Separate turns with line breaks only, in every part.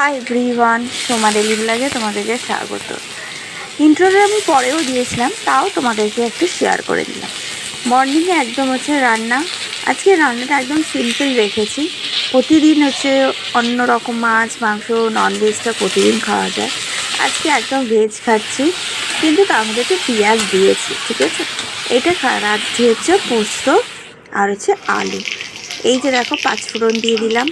Hi everyone Soma daily ব্লগে তোমাদেরকে স্বাগত। ইন্ট্রোটা আমি পরেও দিয়েছিলাম, তাও তোমাদেরকে একটু শেয়ার করে দিলাম। মর্নিংয়ে একদম হচ্ছে রান্না, আজকে রান্নাটা একদম সিম্পল রেখেছি। প্রতিদিন হচ্ছে অন্য রকম মাছ, মাংস ননভেজটা প্রতিদিন খাওয়া যায়। আজকে একদম ভেজ খাচ্ছি, কিন্তু তার মধ্যে একটু পেঁয়াজ দিয়েছি, ঠিক আছে? এটা রাত্রি হচ্ছে পোস্ত আর হচ্ছে আলু। এই যে দেখো পাঁচফোড়ন দিয়ে দিলাম।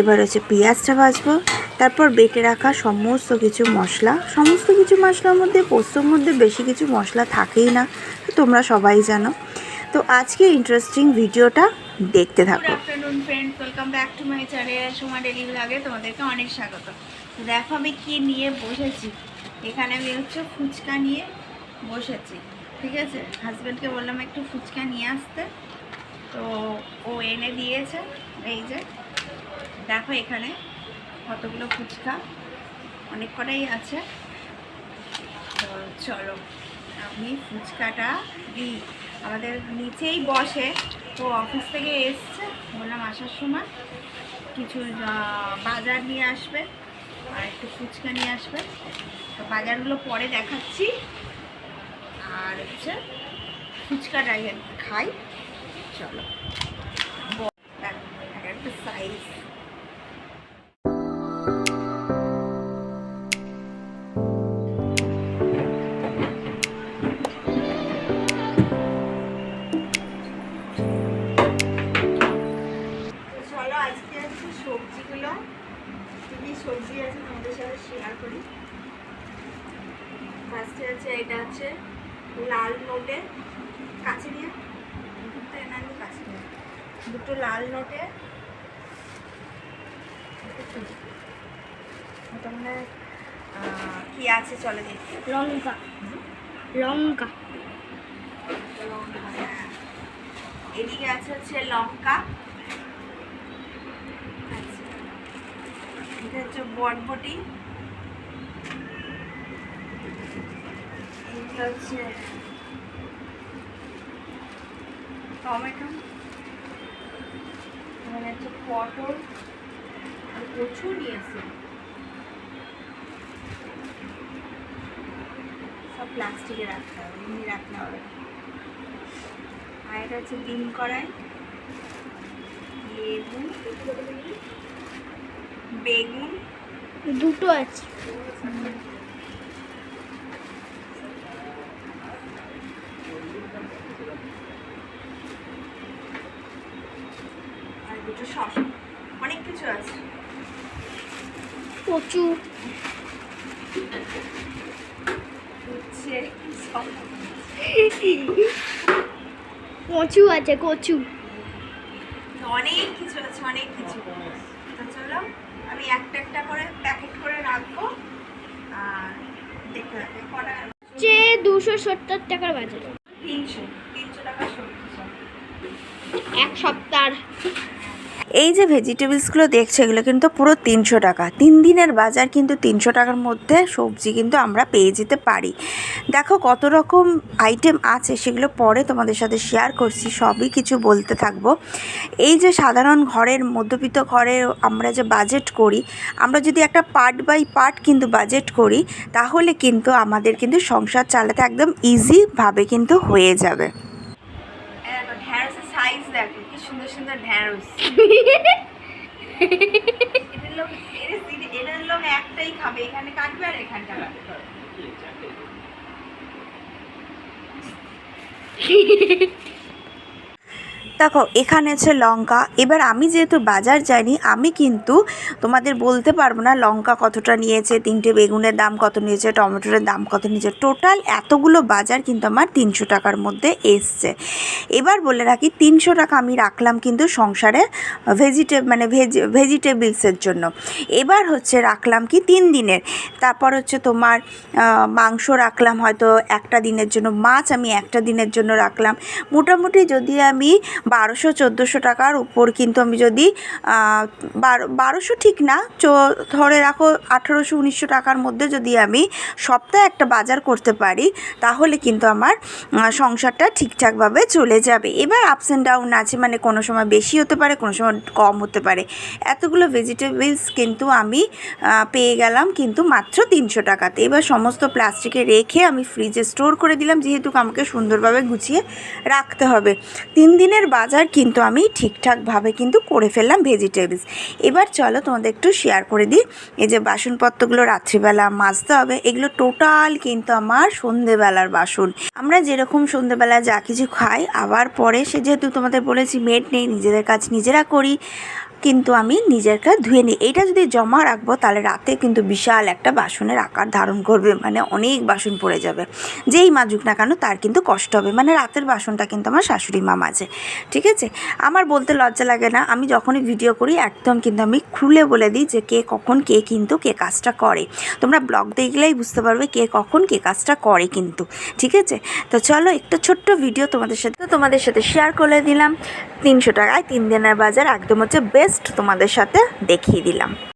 এবার হচ্ছে পেঁয়াজটা ভাজবো। তারপর বেটে রাখা সমস্ত কিছু মশলা। সমস্ত কিছু মশলার মধ্যে, পোস্তর মধ্যে বেশি কিছু মশলা থাকেই না তোমরা সবাই জানো। তো আজকে ইন্টারেস্টিং ভিডিওটা দেখতে থাকো।
Afternoon friends welcome back to my channel Soma daily ব্লগে তোমাদেরকে অনেক স্বাগত। দেখো আমি কি নিয়ে বসেছি। এখানে আমি হচ্ছে ফুচকা নিয়ে বসেছি, ঠিক আছে? হাজব্যান্ডকে বললাম একটু ফুচকা নিয়ে আসতে। তো ও এনে দিয়েছে, এই যে। দেখো এখানে কতগুলো ফুচকা? অনেক কটাই আছে। তো চলো, আমি ফুচকাটা দিই। আমাদের নিচেই বসে। তো অফিস থেকে এসছে। বললাম আসার সময় কিছু বাজার নিয়ে আসবে আর একটু ফুচকা নিয়ে আসবে। তো বাজারগুলো পরে দেখাচ্ছি। আর হচ্ছে ফুচকাটা খাই। চলো। ফার্স্টে আছে এটা হচ্ছে লাল নোটে কাছে দিয়ে দুটো এনে আমি কাছে দিয়ে দুটো লাল নোটে। মানে কি আছে চলে দেখি।
লঙ্কা। লঙ্কা।
লঙ্কা হ্যাঁ। এদিকে আছে হচ্ছে লঙ্কা। আচ্ছা। এটা হচ্ছে বটবটি এইটা হচ্ছে টমেটো এখানে হচ্ছে পটল আর কচু নিয়েছে। সব প্লাস্টিকে রাখতে হবে এমনি রাখতে হবে। আর এটা হচ্ছে ডিম কড়াই লেবু বেগুন।
দুটো আছে।
আর অনেক কিছু আছে।
কচু কচু আছে কচু।
অনেক কিছু আছে অনেক কিছু। তো চলো আমি একটা একটা করে প্যাকেট করে রাখব। আর দেখতে থাকবে কটা
যে দুশো সত্তর টাকার বাজার।
তিনশো তিনশো টাকা সবজি
এক সপ্তাহ।
এই যে ভেজিটেবলসগুলো দেখছে, এগুলো কিন্তু পুরো তিনশো টাকা। তিন দিনের বাজার কিন্তু তিনশো টাকার মধ্যে সবজি কিন্তু আমরা পেয়ে যেতে পারি। দেখো কত রকম আইটেম আছে, সেগুলো পরে তোমাদের সাথে শেয়ার করছি, সবই কিছু বলতে থাকব। এই যে সাধারণ ঘরের, মধ্যবিত্ত ঘরের আমরা যে বাজেট করি, আমরা যদি একটা পার্ট বাই পার্ট কিন্তু বাজেট করি, তাহলে কিন্তু আমাদের কিন্তু সংসার চালাতে একদম ইজিভাবে কিন্তু হয়ে যাবে।
সাইজ দেখো, কি সুন্দর সুন্দর ঢ্যাঁড়স। এদের লোক এদের লোক একটাই খাবে, এখানে কাটবে আর এখানটা
দেখো, এখানে আছে লঙ্কা। এবার আমি যেহেতু বাজার যাইনি, আমি কিন্তু তোমাদের বলতে পারব না লঙ্কা কতটা নিয়েছে, তিনটে বেগুনের দাম কত নিয়েছে, টমেটোর দাম কত নিয়েছে। টোটাল এতগুলো বাজার কিন্তু আমার তিনশো টাকার মধ্যে এসছে। এবার বলে রাখি, তিনশো টাকা আমি রাখলাম কিন্তু সংসারে ভেজিটে মানে ভেজ ভেজিটেবলসের জন্য। এবার হচ্ছে রাখলাম কি তিন দিনের। তারপর হচ্ছে তোমার মাংস রাখলাম হয়তো একটা দিনের জন্য, মাছ আমি একটা দিনের জন্য রাখলাম। মোটামুটি যদি আমি বারোশো, চোদ্দোশো টাকার উপর। কিন্তু আমি যদি বারো, বারোশো ঠিক না ধরে রাখো আঠেরোশো, উনিশশো টাকার মধ্যে যদি আমি সপ্তাহে একটা বাজার করতে পারি, তাহলে কিন্তু আমার সংসারটা ঠিকঠাকভাবে চলে যাবে। এবার আপস অ্যান্ড ডাউন আছে মানে কোনো সময় বেশি হতে পারে, কোনো সময় কম হতে পারে। এতগুলো ভেজিটেবলস কিন্তু আমি পেয়ে গেলাম কিন্তু মাত্র তিনশো টাকাতে। এবার সমস্ত প্লাস্টিকে রেখে আমি ফ্রিজে স্টোর করে দিলাম, যেহেতু আমাকে সুন্দরভাবে গুছিয়ে রাখতে হবে। তিন দিনের বাজার কিন্তু আমি ঠিকঠাকভাবে কিন্তু করে ফেললাম ভেজিটেবলস। এবার চলো তোমাদের একটু শেয়ার করে দিই। এই যে বাসনপত্রগুলো রাত্রিবেলা মাজতে হবে, এগুলো টোটাল কিন্তু আমার সন্ধেবেলার বাসন। আমরা যেরকম সন্ধেবেলা যা কিছু খাই, আবার পরে সে যেহেতু তোমাদের বলেছি মেড নেই, নিজেদের কাজ নিজেরা করি কিন্তু আমি নিজের কাজ ধুয়ে নিই। এইটা যদি জমা রাখব, তাহলে রাতে কিন্তু বিশাল একটা বাসনের আকার ধারণ করবে। মানে অনেক বাসন পড়ে যাবে। যেই মাজুক না কেন, তার কিন্তু কষ্ট হবে। মানে রাতের বাসনটা কিন্তু আমার শাশুড়ি মা মাজে। ঠিক আছে? আমার বলতে লজ্জা লাগে না। আমি যখনই ভিডিও করি, একদম কিন্তু আমি খুলে বলে দিই যে কে কখন কে কিন্তু কে কাজটা করে। তোমরা ব্লগ দেখলেই বুঝতে পারবে কে কখন কে কাজটা করে কিন্তু। ঠিক আছে? তো চলো, একটা ছোট্ট ভিডিও তোমাদের সাথে তোমাদের সাথে শেয়ার করে দিলাম। তিনশো টাকায় তিন দিনের বাজার একদম হচ্ছে বেস্ট তোমাদের সাথে দেখিয়ে দিলাম।